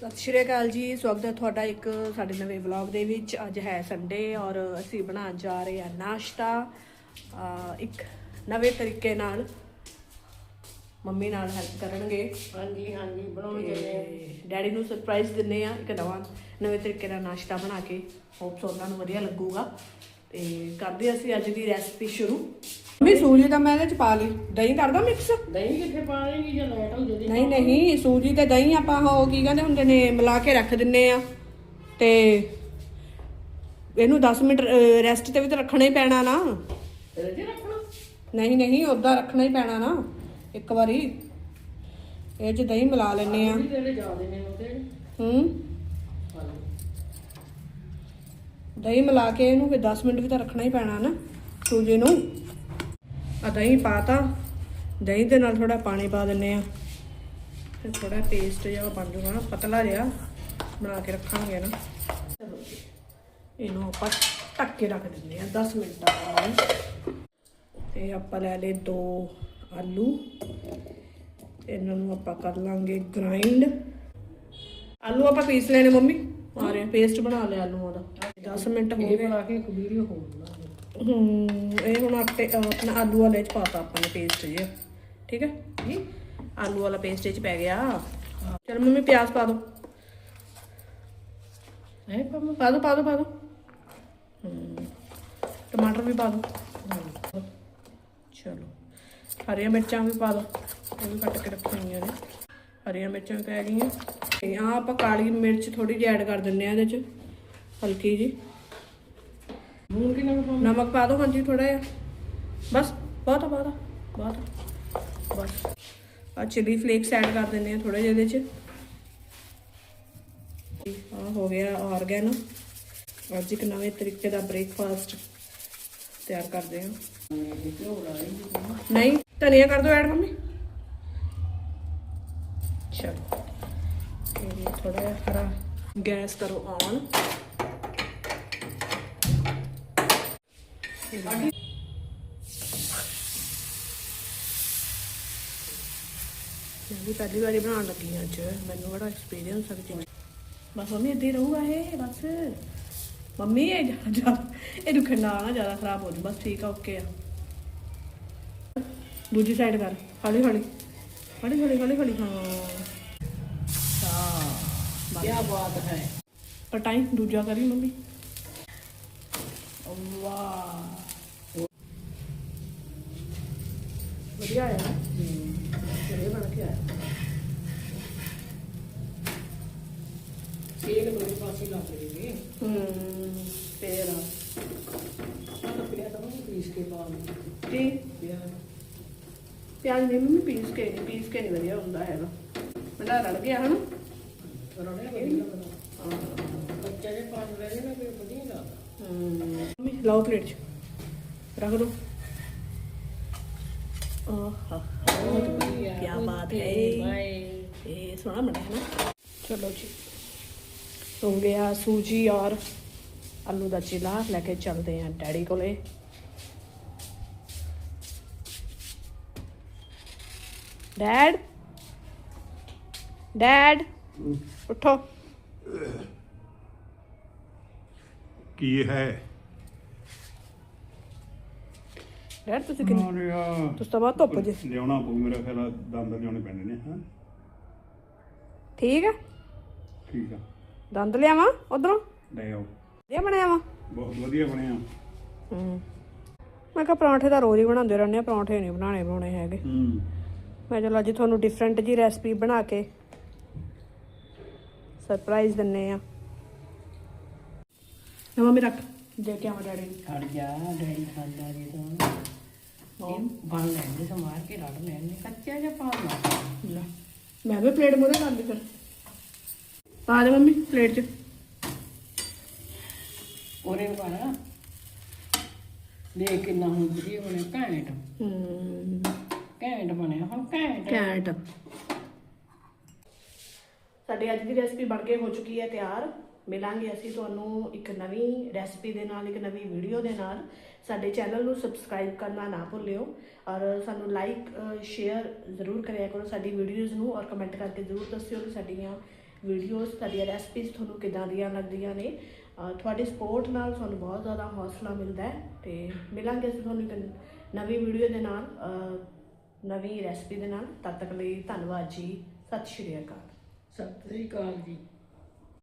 ਸਤਿ ਸ਼੍ਰੀ ਅਕਾਲ ਜੀ। ਸਵਾਗਤ ਹੈ ਤੁਹਾਡਾ ਇੱਕ ਸਾਡੇ ਨਵੇਂ ਵਲੌਗ ਦੇ ਵਿੱਚ। ਅੱਜ ਹੈ ਸੰਡੇ ਔਰ ਅਸੀਂ ਬਣਾਉਣ ਜਾ ਰਹੇ ਹਾਂ ਨਾਸ਼ਤਾ। ਇੱਕ ਨਵੇਂ ਤਰੀਕੇ ਨਾਲ ਮੰਮੀ ਨਾਲ ਹੈਲਪ ਕਰਨਗੇ। ਹਾਂਜੀ ਹਾਂਜੀ ਬਣਾਉਣ ਚੱਲੇ ਆ। ਤੇ ਡੈਡੀ ਨੂੰ ਸਰਪ੍ਰਾਈਜ਼ ਦਿੰਨੇ ਆ ਇੱਕ ਨਵਾਂ ਨਵੇਂ ਤਰੀਕੇ ਨਾਲ ਨਾਸ਼ਤਾ ਬਣਾ ਕੇ। ਹੋਪਸ ਉਹਨਾਂ ਨੂੰ ਵਧੀਆ ਲੱਗੂਗਾ। ਤੇ ਕਰਦੇ ਅਸੀਂ ਅੱਜ ਦੀ ਰੈਸਪੀ ਸ਼ੁਰੂ। ਮੰਮੀ ਸੂਜੀ ਤਾਂ ਮੈਂ ਇਹਦੇ ਚ ਪਾ ਲਈ। ਦਹੀਂ ਕਰਦਾ ਮਿਕਸ ਦਹੀਂ ਕਿੱਥੇ ਪਾ ਲੇਗੀ ਜੇ ਲੈਟ ਹੋ ਜਦੀ ਨਹੀਂ ਨਹੀਂ ਸੂਜੀ ਤੇ ਦਹੀਂ ਆਪਾਂ ਉਹ ਕੀ ਕਹਿੰਦੇ ਹੁੰਦੇ ਨੇ ਮਿਲਾ ਕੇ ਰੱਖ ਦਿੰਨੇ ਆ। ਤੇ ਇਹਨੂੰ 10 ਮਿੰਟ ਰੈਸਟ ਤੇ ਵੀ ਤਾਂ ਰੱਖਣਾ ਹੀ ਪੈਣਾ ਨਾ। ਰੱਖਣਾ? ਨਹੀਂ ਨਹੀਂ ਉਦਾਂ ਰੱਖਣਾ ਹੀ ਪੈਣਾ ਨਾ। ਇੱਕ ਵਾਰੀ ਇਹ ਚ ਦਹੀਂ ਮਿਲਾ ਲੈਨੇ ਆ। ਜਿਹੜੇ ਨੇ ਹੂੰ। ਦਹੀਂ ਮਿਲਾ ਕੇ ਇਹਨੂੰ ਫਿਰ 10 ਮਿੰਟ ਵੀ ਤਾਂ ਰੱਖਣਾ ਹੀ ਪੈਣਾ ਨਾ ਸੂਜੀ ਨੂੰ। ਆ ਦਹੀਂ ਪਾਤਾ। ਦਹੀਂ ਦੇ ਨਾਲ ਥੋੜਾ ਪਾਣੀ ਪਾ ਦਿੰਨੇ ਆ ਫਿਰ ਥੋੜਾ ਪੇਸਟ ਜਿਹਾ ਬਣ ਜੂਗਾ ਨਾ ਪਤਲਾ ਜਿਹਾ। ਬਣਾ ਕੇ ਰੱਖਾਂਗੇ ਨਾ। ਇਹਨੂੰ ਆਪਾਂ ਢੱਕ ਕੇ ਰੱਖ ਦਿੰਦੇ ਆ 10 ਮਿੰਟਾਂ ਲਈ ਤੇ ਆਪਾਂ ਲੈ ਲਏ ਦੋ ਆਲੂ। ਇਹਨਾਂ ਨੂੰ ਆਪਾਂ ਕਰ ਲਾਂਗੇ ਗ੍ਰਾਈਂਡ ਆਲੂ ਆਪਾਂ ਪੀਸ ਲੈਣੇ ਮੰਮੀ? ਆ ਰਹੇ ਪੇਸਟ ਬਣਾ ਲਿਆ ਆਲੂਆਂ ਦਾ। 10 ਮਿੰਟ ਹੋ ਗਏ। ਬਣਾ ਕੇ ਇੱਕ ਵੀਡੀਓ ਹੋਰ ਬਣਾ। ਹੂੰ, ਇਹ ਹੁਣ ਆਟੇ ਆਪਣਾ ਆਲੂ ਵਾਲੇ ਚ ਪਾਤਾ ਆਪਾਂ ਨੇ ਪੇਸਟ ਜੇ। ਠੀਕ ਹੈ ਜੀ? ਆਲੂ ਵਾਲਾ ਪੇਸਟ ਇਹ ਚ ਪੈ ਗਿਆ। ਚਲ ਮੰਮੀ, ਪਿਆਜ਼ ਪਾ ਦੋ। ਹੈ ਪਾ ਦੋ ਪਾ ਦੋ ਪਾ ਦੋ। ਟਮਾਟਰ ਵੀ ਪਾ ਦੋ। ਚਲੋ, ਹਰੀਆਂ ਮਿਰਚਾਂ ਵੀ ਪਾ ਦੋ। ਉਹ ਵੀ ਕੱਟ ਕੇ ਰੱਖੀਆਂ ਨੇ। ਹਰੀਆਂ ਮਿਰਚਾਂ ਪੈ ਗਈਆਂ। ਤੇ ਆ ਆਪਾਂ ਕਾਲੀ ਮਿਰਚ ਥੋੜੀ ਜਿਹੀ ਐਡ ਕਰ ਦਿੰਨੇ ਆ ਇਹਦੇ ਚ। ਹਲਕੀ ਜੀ। ਨੂਨ ਕਿੰਨਾ ਕੁ ਪਾਵਾਂ ਨਮਕ ਪਾ ਦੋ ਹਾਂਜੀ ਥੋੜਾ ਜਿਹਾ। ਬਸ ਬਹੁਤ ਆ ਬਹੁਤ ਆ ਬਹੁਤ ਆ ਬਸ। ਆ ਚਿਲੀ ਫਲੇਕਸ ਐਡ ਕਰ ਦਿੰਦੇ ਆ ਥੋੜੇ ਜਿਹੇ ਇਹਦੇ ਚ। ਆ ਹੋ ਗਿਆ ਆਰਗੈਨੋ ਅੱਜ ਇੱਕ ਨਵੇਂ ਤਰੀਕੇ ਦਾ ਬ੍ਰੇਕਫਾਸਟ ਤਿਆਰ ਕਰਦੇ ਹਾਂ ਨਹੀਂ, ਧਨੀਆ ਕਰ ਦਿਓ ਐਡ ਮੰਮੀ। ਚਲੋ। ਇਹ ਥੋੜਾ ਜਿਹਾ ਹਰਾ ਗੈਸ ਕਰੋ ਔਨ ਮੈਂ ਵੀ ਪਹਿਲੀ ਵਾਰੀ ਬਣਾਉਣ ਲੱਗੀ ਹਾਂ ਅੱਜ। ਮੈਨੂੰ ਬੜਾ ਐਕਸਪੀਰੀਅੰਸ ਹੈ ਚੀਜ਼ ਬਸ ਮੰਮੀ ਇੱਦਾਂ ਹੀ ਰਹੂਗਾ ਇਹ ਬਸ। ਮੰਮੀ ਇਹ ਜ਼ਿਆਦਾ- ਜ਼ਿਆਦਾ ਇਹਨੂੰ ਖੰਡਾ ਨਾ ਜ਼ਿਆਦਾ ਖਰਾਬ ਹੋ ਜੂ ਬਸ ਠੀਕ ਆ ਓਕੇ ਆ। ਦੂਜੀ ਸਾਈਡ ਕਰ। ਹੌਲੀ ਹੌਲੀ। ਹੌਲੀ ਹੌਲੀ ਹੌਲੀ ਹੌਲੀ। ਹਾਂ। ਹਾਂ। ਕੀ ਬਾਤ ਹੈ। ਪਟਾਈ ਦੂਜਾ ਕਰੀ ਮੰਮੀ। ਵਾਹ ਵਧੀਆ ਆਇਆ ਇਹ ਬਣ ਕੇ ਆਇਆ ਇਹ ਦੋ ਪਾਸੇ ਲਾ ਦੇਗੇ ਹੂੰ। ਫੇਰ ਤਾਂ ਪਿਆ ਤਾਂ ਮੈਂ ਪੀਸ ਕੇ ਪਾ ਲਈ ਜੀ ਪਿਆਜ਼ ਨਹੀਂ ਮੰਮੀ ਪੀਸ ਕੇ ਨਹੀਂ ਪੀਸ ਕੇ ਨਹੀਂ ਵਧੀਆ ਹੁੰਦਾ ਹੈਗਾ ਮੇਰਾ ਰੜ ਗਿਆ ਹਨ ਰੋਣੇ ਵਧੀਆ ਬਣਾ ਬੱਚਾ ਜੇ ਪਾਣ ਲੈ ਨਾ ਫਿਰ ਵਧੀਆ ਲੱਗਦਾ ਮੰਮੀ ਲਾਓ ਪਲੇਟ 'ਚ। ਰੱਖ ਦੋ। ਆਹਾ ਕੀ ਬਾਤ ਹੈ। ਇਹ ਸੋਹਣਾ ਬਣਿਆ ਹੈ ਨਾ। ਚਲੋ ਜੀ। ਹੋ ਗਿਆ ਸੂਜੀ ਔਰ ਆਲੂ ਦਾ ਚਿਲਾ। ਲੈ ਕੇ ਚੱਲਦੇ ਆਂ ਡੈਡੀ ਕੋਲੇ। ਡੈਡ। ਡੈਡ ਉਠੋ। ਕੀ ਹੈ? ਡੈਡ ਤੁਸੀਂ ਕਿੰਨੇ ਮਾਰਿਆ ਤੁਸੀਂ ਤਾਂ ਬਹੁਤ ਧੁੱਪ ਜੇ। ਲਿਆਉਣਾ ਪਊ ਮੇਰਾ ਖਿਆਲ ਆ, ਦੰਦ ਲਿਆਉਣੇ ਪੈਣੇ ਨੇ ਹਾਂ। ਠੀਕ ਆ? ਠੀਕ ਆ। ਦੰਦ ਲਿਆਵਾਂ ਉਧਰੋਂ? ਲੈ ਆਓ। ਵਧੀਆ ਬਣਿਆ ਵਾ? ਬਹੁਤ ਵਧੀਆ ਬਣਿਆ। ਹੂੰ। ਮੈਂ ਕਿਹਾ ਪਰੌਂਠੇ ਤਾਂ ਰੋਜ਼ ਹੀ ਬਣਾਉਂਦੇ ਰਹਿੰਦੇ ਆ ਪਰੌਂਠੇ ਨਹੀਂ ਬਣਾਣੇ ਬਣਾਉਣੇ ਹੈਗੇ। ਹੂੰ। ਮੈਂ ਚਲੋ ਅੱਜ ਤੁਹਾਨੂੰ ਡਿਫਰੈਂਟ ਜੀ ਰੈਸਪੀ ਬਣਾ ਕੇ ਸਰਪ੍ਰਾਈਜ਼ ਦਿੰਨੇ ਆ। ਨਾ ਮੰਮੀ ਰੱਖ। ਦੇ ਕੇ ਆਵਾਂ ਡੈਡੀ ਨੂੰ। ਖੜ ਜਾ ਡੈਡੀ ਖਾਂਦਾ ਜੀ ਤਾਂ। ਇਹ ਬਣ ਲੈਂਦੇ ਸਮਾਰ ਕੇ ਰੜ ਲੈਂਦੇ ਕੱਚਾ ਜਿਹਾ ਪਾਉਣਾ ਲੈ ਮੈਂ ਵੀ ਪਲੇਟ ਮੋਰੇ ਕਰ ਲਈ ਫਿਰ। ਪਾ ਦੇ ਮੰਮੀ ਪਲੇਟ 'ਚ। ਉਹਨੇ ਪਾਣਾ ਦੇਖ ਕਿੰਨਾ ਹੁਣ ਵਧੀਆ ਬਣਿਆ ਘੈਂਟ। ਹੂੰ। ਘੈਂਟ ਬਣਿਆ ਹੁਣ ਘੈਂਟ। ਕੈਟ ਸਾਡੀ ਅੱਜ ਦੀ ਰੈਸਪੀ ਬਣ ਕੇ ਹੋ ਚੁੱਕੀ ਹੈ ਤਿਆਰ। ਮਿਲਾਂਗੇ ਅਸੀਂ ਤੁਹਾਨੂੰ ਇੱਕ ਨਵੀਂ ਰੈਸਪੀ ਦੇ ਨਾਲ, ਇੱਕ ਨਵੀਂ ਵੀਡੀਓ ਦੇ ਨਾਲ। ਸਾਡੇ ਚੈਨਲ ਨੂੰ ਸਬਸਕ੍ਰਾਈਬ ਕਰਨਾ ਨਾ ਭੁੱਲਿਓ ਔਰ ਸਾਨੂੰ ਲਾਈਕ ਸ਼ੇਅਰ ਜ਼ਰੂਰ ਕਰਿਆ ਕਰੋ ਸਾਡੀ ਵੀਡੀਓਜ਼ ਨੂੰ ਔਰ ਕਮੈਂਟ ਕਰਕੇ ਜ਼ਰੂਰ ਦੱਸਿਓ ਕਿ ਸਾਡੀਆਂ ਵੀਡੀਓਜ਼ ਸਾਡੀਆਂ ਰੈਸਪੀਜ਼ ਤੁਹਾਨੂੰ ਕਿਦਾਂ ਦੀਆਂ ਲੱਗਦੀਆਂ ਨੇ। ਤੁਹਾਡੀ ਸਪੋਰਟ ਨਾਲ ਸਾਨੂੰ ਬਹੁਤ ਜ਼ਿਆਦਾ ਹੌਸਲਾ ਮਿਲਦਾ ਹੈ ਤੇ ਮਿਲਾਂਗੇ ਅਸੀਂ ਤੁਹਾਨੂੰ ਇੱਕ ਨਵੀਂ ਵੀਡੀਓ ਦੇ ਨਾਲ ਨਵੀਂ ਰੈਸਪੀ ਦੇ ਨਾਲ। ਤਦ ਤੱਕ ਲਈ ਧੰਨਵਾਦ ਜੀ। ਸਤਿ ਸ਼੍ਰੀ ਅਕਾਲ। ਸਤਿ ਸ੍ਰੀ ਅਕਾਲ ਜੀ।